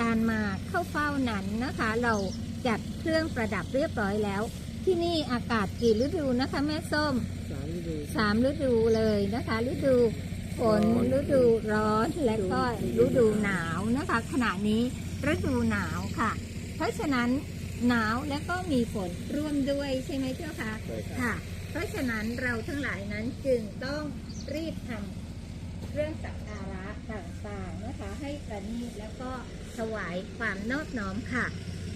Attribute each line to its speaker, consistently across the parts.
Speaker 1: การมาเข้าเฝ้านั้นนะคะ เราจัดเครื่องประดับเรียบร้อยแล้ว ที่นี่อากาศกี่ฤดูนะคะ แม่ส้ม
Speaker 2: สามฤดู
Speaker 1: สามฤดูเลยนะคะ ฤดูฝน
Speaker 2: ร้อน
Speaker 1: ฤดูร้อนและก็ฤดูหนาวนะคะ ขณะนี้ฤดูหนาวค่ะ เพราะฉะนั้นหนาวและก็มีฝนร่วมด้วยใช่ไหมเจ้าคะ
Speaker 2: ใช่ครับ
Speaker 1: ค่ะ เพราะฉะนั้นเราทั้งหลายนั้นจึงต้องรีบทำเรื่องสักการะต่างๆนะคะ ให้ ประณีตแล้วก็ถวายความนอบน้อมค่ะ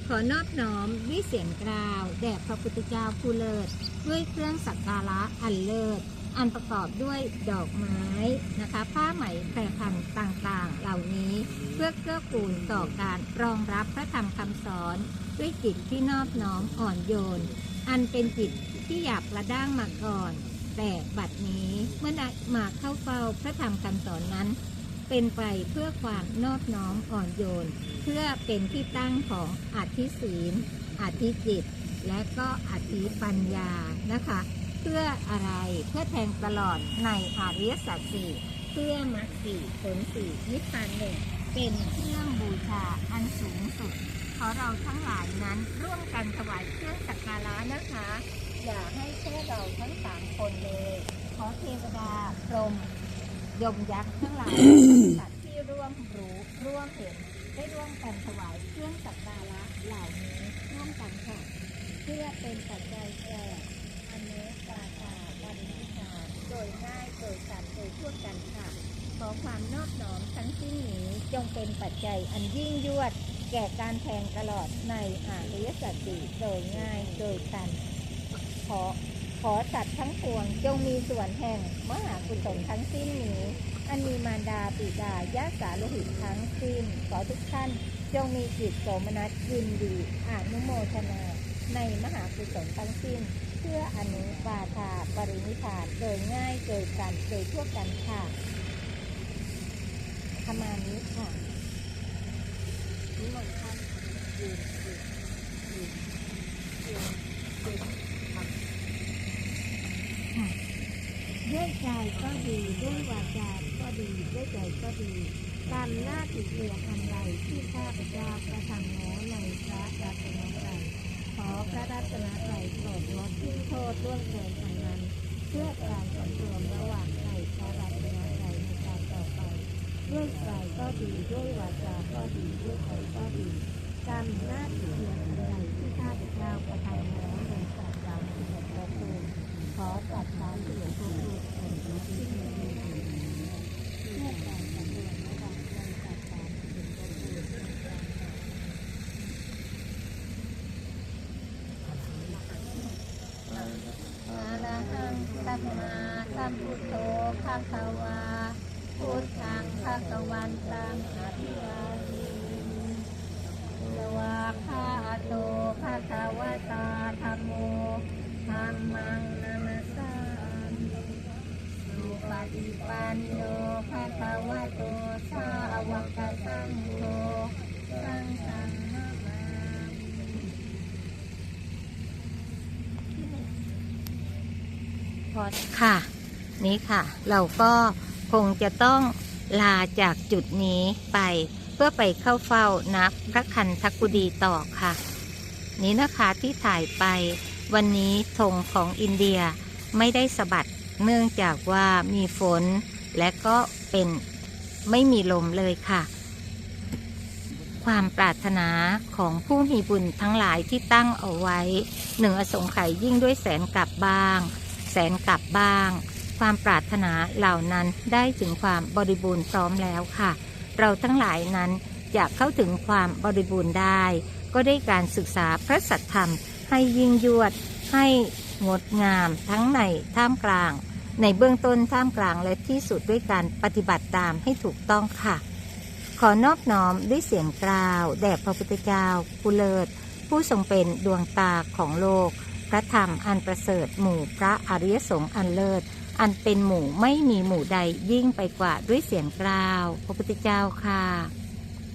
Speaker 1: ขอนอบน้อมด้วยเสียงกราวแด่พระพุทธเจ้าผู้เลิศด้วยเครื่องสักการะอันเลิศอันประกอบด้วยดอกไม้นะคะ ผ้าไหมแพรพันต่างๆ เหล่านี้เพื่อเกื้อกูลต่อการรองรับพระธรรมคำสอน ด้วยจิตที่นอบน้อมอ่อนโยน อันเป็นจิตที่อยากกระด้างมาก่อน แต่บัดนี้เมื่อมาเข้าเฝ้าพระธรรมคำสอนนั้น เป็นไปเพื่อความนอบน้อมอ่อนโยน เพื่อเป็นที่ตั้งของอธิศีลอธิจิต และก็อธิปัญญานะคะ เพื่ออะไรเพื่อแทงตลอดในอริยสัจสี่เพื่อมรรคสี่ผลสี่นิพพานหนึ่งเป็นเครื่องบูชาอันสูงสุดขอเราทั้งหลายนั้นร่วมกันถวายเครื่องสักการะนะคะ อย่าให้แค่เราทั้งสามคนเลย ขอเทวดาพรหม ยมยักษ์ทั้งหลายสัตว์ที่ร่วมรู้ร่วมเห็น ได้ร่วมกันถวายเครื่องสักการะเหล่านี้ร่วมกันค่ะเพื่อเป็นปัจจัยแก่อเนกาตาบันทิชาโดยง่ายโดยสันโดยทั่วกันค่ะ ขอความนอบน้อมทั้งสิ้นนี้จงเป็นปัจจัยอันยิ่งยวด แก่การแทงตลอดในอริยสัจสีโดยง่ายโดยสันขอ ขอสัตว์ทั้งปวงจงมีส่วนแห่งมหากุศลทั้งสิ้นนี้ อันมีมารดาปิดายาสาโลหิตทั้งสิ้น ขอทุกท่านจงมีจิตโสมนัสยินดีอนุโมทนา ในมหากุศลทั้งสิ้น เพื่ออนุบาทาปรินิพพานโดยง่ายโดยกันโดยทั่วกันค่ะประมาณนี้ค่ะนิมนต์ท่านยืนยืนยืนยืนยืนครับค่ะ ด้วยใจก็ดีด้วยวาจาก็ดีด้วยใจก็ดี ตามหน้าที่เรียนอันใดที่ข้าพเจ้ากระทำแล้วในพระรัตนตรัยขอพระรัตนตรัยโปรดลดทิ้งโทษล่วงเกินอันนั้น เพื่อการสำรวมระหว่างในพระรัตนตรัยในการต่อไป ด้วยใจก็ดีด้วยวาจาก็ดีด้วยใจก็ดีกรรมหน้าที่เพียงอันใดที่ข้าพเจ้ากระทำแล้วในสัตว์เราที่หมดพระคุณขอจัดการเปลี่ยนทุก สำรวมระหว่างในสัตว์เราที่หมดพระคุณอะระหังสัมมาสัมพุทโธภะคะวาพุทธังภะคะวันตังอะภิวาเท ฏิปันโนภะคะวะโตสาวกสังโฆสังฆนามาพอค่ะ นี่ค่ะ เราก็คงจะต้องลาจากจุดนี้ไปเพื่อไปเข้าเฝ้านับพระคันธกุดีต่อค่ะ นี้นะคะที่ถ่ายไปวันนี้ธงของอินเดียไม่ได้สะบัด เนื่องจากว่ามีฝนและก็เป็นไม่มีลมเลยค่ะ ความปรารถนาของผู้มีบุญทั้งหลายที่ตั้งเอาไว้ หนึ่งอสงไขยยิ่งด้วยแสนกลับบ้าง แสนกลับบ้าง ความปรารถนาเหล่านั้นได้ถึงความบริบูรณ์พร้อมแล้วค่ะ เราทั้งหลายนั้นจะเข้าถึงความบริบูรณ์ได้ ก็ได้การศึกษาพระสัทธรรมให้ยิ่งยวดให้ งดงาม ทั้งในท่ามกลาง ในเบื้องต้นท่ามกลางและที่สุดด้วยการปฏิบัติตามให้ถูกต้องค่ะ ขอนอบน้อมด้วยเสียงกล่าวแด่พระพุทธเจ้าผู้เลิศผู้ทรงเป็นดวงตาของโลก พระธรรมอันประเสริฐหมู่พระอริยสงฆ์อันเลิศ อันเป็นหมู่ไม่มีหมู่ใดยิ่งไปกว่าด้วยเสียงกล่าว พระพุทธเจ้าค่ะ